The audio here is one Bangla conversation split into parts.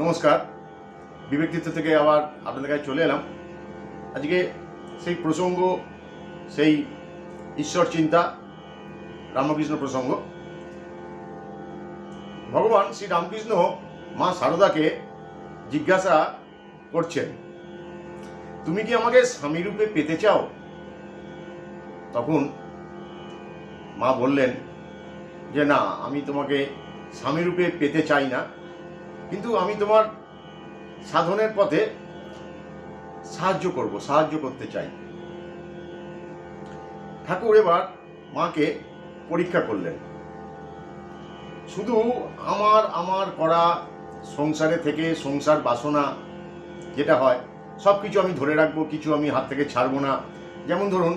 নমস্কার। বিবেকতীর্থ থেকে আবার আপনাদের কাছে চলে এলাম। আজকে সেই প্রসঙ্গ, সেই ঈশ্বর চিন্তা, রামকৃষ্ণ প্রসঙ্গ। ভগবান শ্রী রামকৃষ্ণ মা শারদাকে জিজ্ঞাসা করছেন, তুমি কি আমাকে স্বামী রূপে পেতে চাও? তখন মা বললেন যে, না, আমি তোমাকে স্বামী রূপে পেতে চাই না। কিন্তু আমি তোমার সাধনের পথে সাহায্য করব, সাহায্য করতে চাই। ঠাকুর এবার মাকে পরীক্ষা করলেন। শুধু আমার আমার করা সংসারে থেকে সংসার বাসনা যেটা হয় সব কিছু আমি ধরে রাখব, কিছু আমি হাত থেকে ছাড়বো না। যেমন ধরুন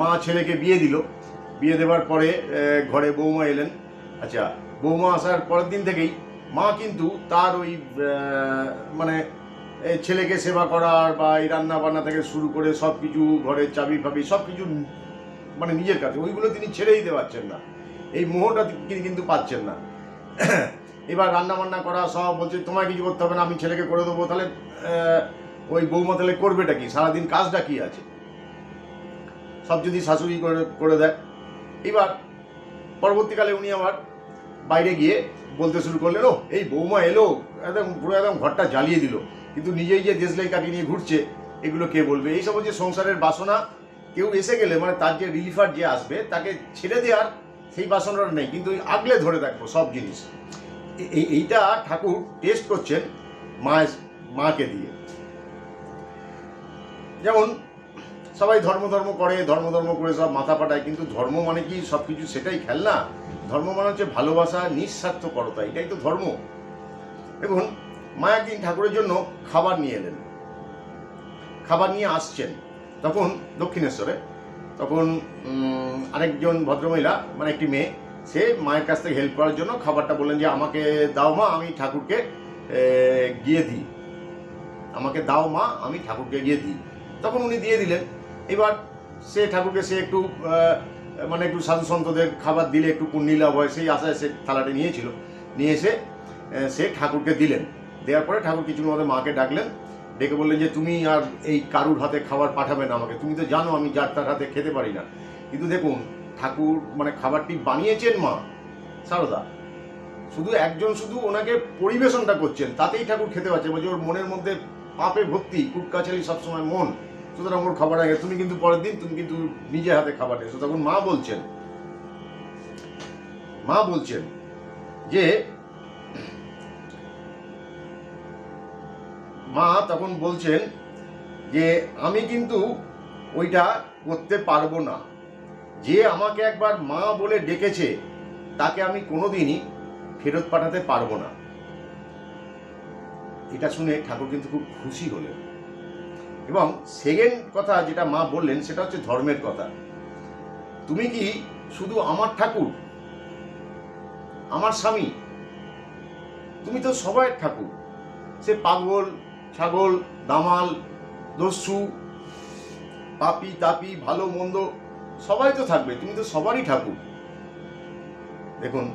মা ছেলেকে বিয়ে দিল, বিয়ে দেওয়ার পরে ঘরে বৌমা এলেন। আচ্ছা বৌমা আসার পরের দিন থেকেই মা কিন্তু তার ওই মানে ছেলেকে সেবা করার বা এই রান্না বান্না থেকে শুরু করে সব কিছু ঘরের চাবি ফাবি সব কিছু মানে নিজের কাছে, ওইগুলো তিনি ছেড়ে দিতে পারছেন না। এই মোহটা তিনি কিন্তু পাচ্ছেন না। এবার রান্না বান্না করা সব বলছে, তোমায় কিছু করতে হবে না, আমি ছেলেকে করে দেবো। তাহলে ওই বৌমা তাহলে করবেটা কি? সারাদিন কাজটা কি আছে? সব যদি শাশুড়ি করে করে দেয়। এবার পরবর্তীকালে উনি আবার বাইরে গিয়ে বলতে শুরু করলেন ও এই বৌমা এলো, একদম পুরো একদম ঘরটা জ্বালিয়ে দিল। কিন্তু নিজেই যে দেশলাই কাটিয়ে নিয়ে ঘুরছে, এগুলো কে বলবে? এই সব যে সংসারের বাসনা, কেউ এসে গেলে মানে তার যে রিলিফার যে আসবে, তাকে ছেড়ে দেওয়ার সেই বাসনাটা নেই। কিন্তু আগলে ধরে থাকব সব জিনিস। এই এইটা ঠাকুর টেস্ট করছেন মা মাকে দিয়ে। যেমন সবাই ধর্ম ধর্ম করে, ধর্ম ধর্ম করে সব মাথা পাঠায় কিন্তু ধর্ম মানে কি? সব কিছু সেটাই খেলনা। ধর্ম মানে হচ্ছে ভালোবাসা, নিঃস্বার্থপরতা, এটাই তো ধর্ম। দেখুন মা একদিন ঠাকুরের জন্য খাবার নিয়ে এলেন। খাবার নিয়ে আসছেন। তখন দক্ষিণেশ্বরে, তখন আরেকজন ভদ্রমহিলা মানে একটি মেয়ে, সে মায়ের কাছ থেকে হেল্প করার জন্য খাবারটা বললেন যে, আমাকে দাও মা, আমি ঠাকুরকে গিয়ে দিই। আমাকে দাও মা, আমি ঠাকুরকে গিয়ে দিই। তখন উনি দিয়ে দিলেন। এবার সে ঠাকুরকে সে একটু মানে একটু সাধু সন্তদের খাবার দিলে, একটু পুণ্যি লাভ হয় সেই আশায় সে থালাটি নিয়েছিল। নিয়ে এসে সে ঠাকুরকে দিলেন। দেওয়ার পরে ঠাকুর কিছুর মধ্যে মাকে ডাকলেন। ডেকে বললেন যে, তুমি আর এই কারুর হাতে খাবার পাঠাবে না আমাকে। তুমি তো জানো আমি যার তার হাতে খেতে পারি না। কিন্তু দেখুন, ঠাকুর মানে খাবারটি বানিয়েছেন মা, সারদা। শুধু একজন শুধু ওনাকে পরিবেশনটা করছেন, তাতেই ঠাকুর খেতে পারছে। বলছে, ওর মনের মধ্যে পাপে ভর্তি কুটকাচালি সবসময় মন। সুতরাং ওর খাবার আগে, তুমি কিন্তু পরের দিন তুমি কিন্তু নিজে হাতে খাবার এসো। তখন মা বলছেন মা বলছেন যে, মা তখন বলছেন যে, আমি কিন্তু ওইটা করতে পারব না। যে আমাকে একবার মা বলে ডেকেছে, তাকে আমি কোনোদিনই ফেরত পাঠাতে পারব না। এটা শুনে ঠাকুর কিন্তু খুব খুশি হলেন। এবং সেকেন্ড কথা যেটা মা বললেন, সেটা হচ্ছে ধর্মের কথা। তুমি কি শুধু আমার ঠাকুর? আমার স্বামী? তুমি তো সবাই ঠাকুর। সে পাগল, ছাগল, দামাল, দস্যু, পাপি, তাপি, ভালো, মন্দ, সবাই তো থাকবে, তুমি তো সবারই ঠাকুর। দেখুন,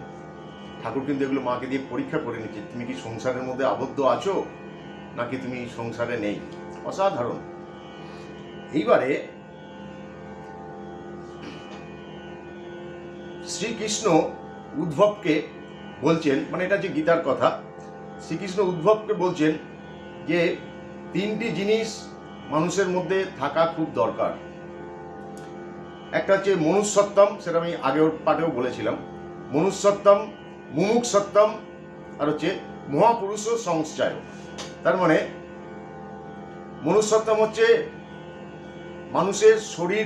ঠাকুর কিন্তু এগুলো মাকে দিয়ে পরীক্ষা করে নিচ্ছে। তুমি কি সংসারের মধ্যে আবদ্ধ আছো? নাকি তুমি সংসারে নেই? অসাধারণ। এইবারে শ্রীকৃষ্ণ উদ্ভবকে বলছেন মানে এটা যে গীতার কথা, শ্রীকৃষ্ণ উদ্ভবকে বলছেন যে তিনটি জিনিস মানুষের মধ্যে থাকা খুব দরকার। একটা হচ্ছে মনুষ্যত্তম সেটা আমি আগের পাঠেও বলেছিলাম। মনুষ্যত্তম মুমুক্ষত্তম আর হচ্ছে মহাপুরুষ সংশ্চয়। তার মানে মনুষ্যত্তম হচ্ছে মানুষের শরীর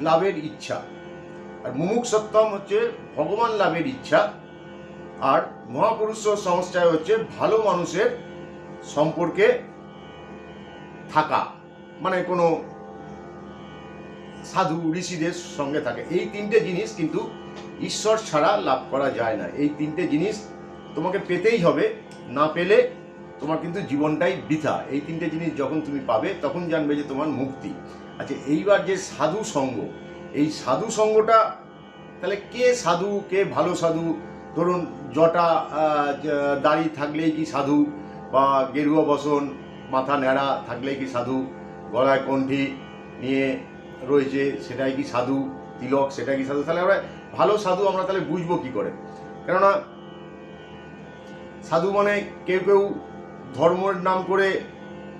লাভের ইচ্ছা। আর মুমুক্ষত্তম হচ্ছে ভগবান লাভের ইচ্ছা। আর মহাপুরুষ সংস্থায় হচ্ছে ভালো মানুষের সম্পর্কে থাকা। মানে কোনো সাধু, ঋষিদের সঙ্গে থাকে। এই তিনটে জিনিস কিন্তু ঈশ্বর ছাড়া লাভ করা যায় না। এই তিনটে জিনিস তোমাকে পেতেই হবে। না পেলে তোমার কিন্তু জীবনটাই বৃথা। এই তিনটে জিনিস যখন তুমি পাবে, তখন জানবে যে তোমার মুক্তি। আচ্ছা এইবার যে সাধু সঙ্গ, এই সাধু সঙ্গটা তাহলে কে সাধু, কে ভালো সাধু? ধরুন, জটা দাড়ি থাকলেই কি সাধু? বা গেরুয়া বসন, মাথা ন্যাড়া থাকলেই কি সাধু? গলায় কণ্ঠি নিয়ে রয়েছে, সেটাই কি সাধু? তিলক, সেটাই কি সাধু? তাহলে আমরা ভালো সাধু আমরা তাহলে বুঝব কি করে? কেননা, সাধু মানে কেউ কেউ ধর্মের নাম করে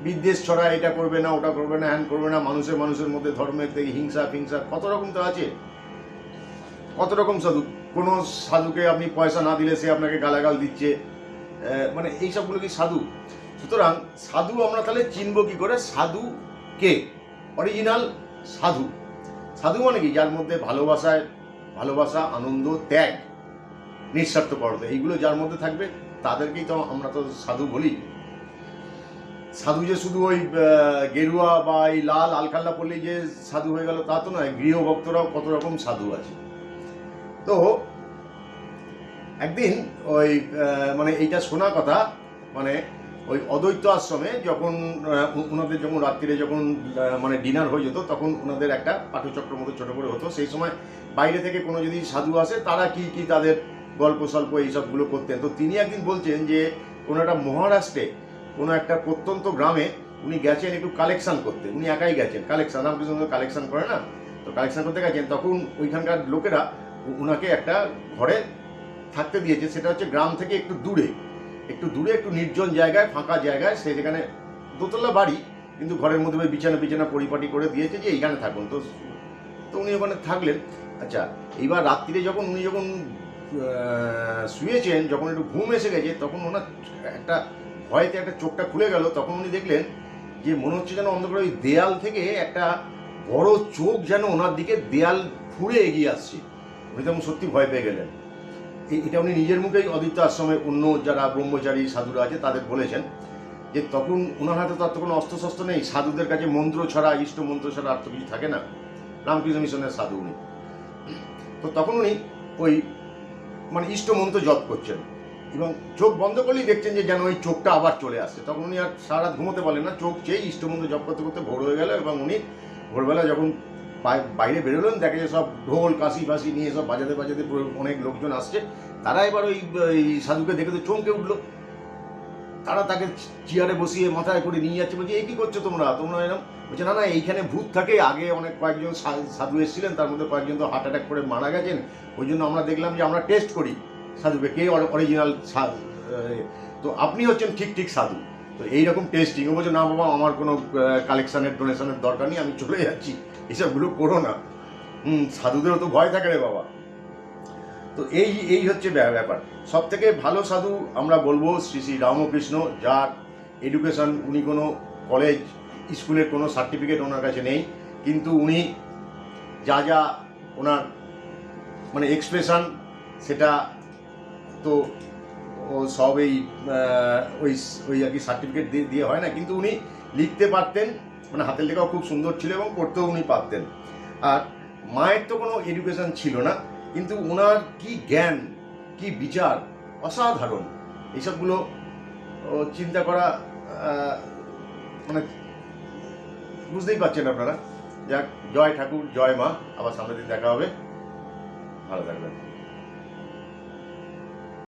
বিদ্বেষ ছড়া এটা করবে না, ওটা করবে না, হ্যান করবে না মানুষের মানুষের মধ্যে ধর্মের থেকে হিংসা, ফিংসা, কত রকম তো আছে। কত রকম সাধু? কোনো সাধুকে আপনি পয়সা না দিলে সে আপনাকে গালাগাল দিচ্ছে। মানে এই সবগুলো কি সাধু? সুতরাং সাধু আমরা তাহলে চিনব কি করে? সাধু কে? অরিজিনাল সাধু। সাধু মানে কি? যার মধ্যে ভালোবাসায়, ভালোবাসা, আনন্দ, ত্যাগ, নিঃস্বার্থপরতা, এইগুলো যার মধ্যে থাকবে, তাদেরকেই তো আমরা তো সাধু বলি। সাধু যে শুধু ওই গেরুয়া বা এই লাল আলখাল্লা পড়লেই যে সাধু হয়ে গেল তা তো নয়, গৃহভক্তরাও কত রকম সাধু আছে। তো একদিন ওই মানে এইটা শোনা কথা মানে ওই অদ্বৈত আশ্রমে যখন ওনাদের যখন রাত্রিরে যখন মানে ডিনার হয়ে যেত, তখন ওনাদের একটা পাঠচক্র মতো ছোট করে হতো। সেই সময় বাইরে থেকে কোনো যদি সাধু আসে, তারা কি কি তাদের গল্প সল্প এইসবগুলো করতেন। তো তিনি একদিন বলছেন যে, কোনো একটা মহারাষ্ট্রে কোনো একটা প্রত্যন্ত গ্রামে উনি গেছেন একটু কালেকশান করতে। উনি একাই গেছেন। কালেকশন রামকৃষ্ণ কালেকশান করে না? তো কালেকশান করতে গেছেন, তখন ওইখানকার লোকেরা ওনাকে একটা ঘরে থাকতে দিয়েছে। সেটা হচ্ছে গ্রাম থেকে একটু দূরে। একটু দূরে, একটু নির্জন জায়গায়, ফাঁকা জায়গায়। সে যেখানে দোতলা বাড়ি, কিন্তু ঘরের মধ্যে বিছানা বিছানা পরিপাটি করে দিয়েছে যে এইখানে থাকুন। তো তো উনি ওখানে থাকলেন। আচ্ছা এইবার রাত্রিরে যখন উনি যখন শুয়েছেন, যখন একটু ঘুম এসে গেছে, তখন ওনার একটা ভয়তে একটা চোখটা খুলে গেল, তখন উনি দেখলেন যে মনে হচ্ছে যেন অন্ধকার ওই দেয়াল থেকে একটা বড় চোখ যেন ওনার দিকে দেয়াল ফুঁড়ে এগিয়ে আসছে। উনি তখন সত্যি ভয় পেয়ে গেলেন। এটা উনি নিজের মুখেই অদিত্য আশ্রমের অন্য যারা ব্রহ্মচারী, সাধুরা আছে, তাদের বলেছেন যে তখন ওনার হাতে তো আর তো কোনো অস্ত্র শস্ত্র নেই, সাধুদের কাছে মন্ত্র ছাড়া, ইষ্ট মন্ত্র ছাড়া আর তো কিছু থাকে না। রামকৃষ্ণ মিশনের সাধু উনি। তো তখন উনি ওই মানে ইষ্ট মন্ত্র জপ করছেন। এবং চোখ বন্ধ করলেই দেখছেন যে যেন ওই চোখটা আবার চলে আসছে। তখন উনি আর সারা ঘুমোতে পারলেন না, চোখ চেয়ে ইষ্টমন্ত্র জপ করতে করতে ভোর হয়ে গেল এবং উনি ভোরবেলা যখন বাইরে বেরোলেন, দেখে যে সব ঢোল, কাশি ফাঁসি নিয়ে সব বাজাতে বাজাতে অনেক লোকজন আসছে। তারা এবার ওই সাধুকে দেখে তো চমকে উঠল। তারা তাকে চেয়ারে বসিয়ে মাথায় করে নিয়ে যাচ্ছে, বলছে এই কি করছ তোমরা? তোমরা এরকম বলছে, না না, এইখানে ভূত থাকে। আগে অনেক কয়েকজন সাধু এসেছিলেন, তার মধ্যে কয়েকজন তো হার্ট অ্যাটাক করে মারা গেছেন। ওই জন্য আমরা দেখলাম যে আমরা টেস্ট করি। সাধুকে কে অরিজিনাল তো আপনি হচ্ছেন ঠিক ঠিক সাধু। তো এইরকম টেস্টিং ও বলছে, না বাবা, আমার কোনো কালেকশানের ডোনেশনের দরকার নেই, আমি চলে যাচ্ছি। এসবগুলো করো না। হুম, সাধুদেরও তো ভয় থাকে রে বাবা। তো এই এই হচ্ছে ব্যা- ব্যাপার। সব থেকে ভালো সাধু আমরা বলব শ্রী শ্রী রামকৃষ্ণ, যার এডুকেশন উনি কোনো কলেজ স্কুলের কোনো সার্টিফিকেট ওনার কাছে নেই। কিন্তু উনি যা যা ওনার মানে এক্সপ্রেশন সেটা তো ও সব এই ওই ওই আর কি সার্টিফিকেট দিয়ে দিয়ে হয় না, কিন্তু উনি লিখতে পারতেন মানে হাতের লেখাও খুব সুন্দর ছিল এবং পড়তেও উনি পারতেন। আর মায়ের তো কোনো এডুকেশন ছিল না, কিন্তু ওনার কি জ্ঞান, কি বিচার অসাধারণ, এইসবগুলো চিন্তা করা মানে বুঝতেই পারছেন আপনারা। যাক, জয় ঠাকুর, জয় মা, আবার সামনের দিন দেখা হবে। ভালো থাকবেন।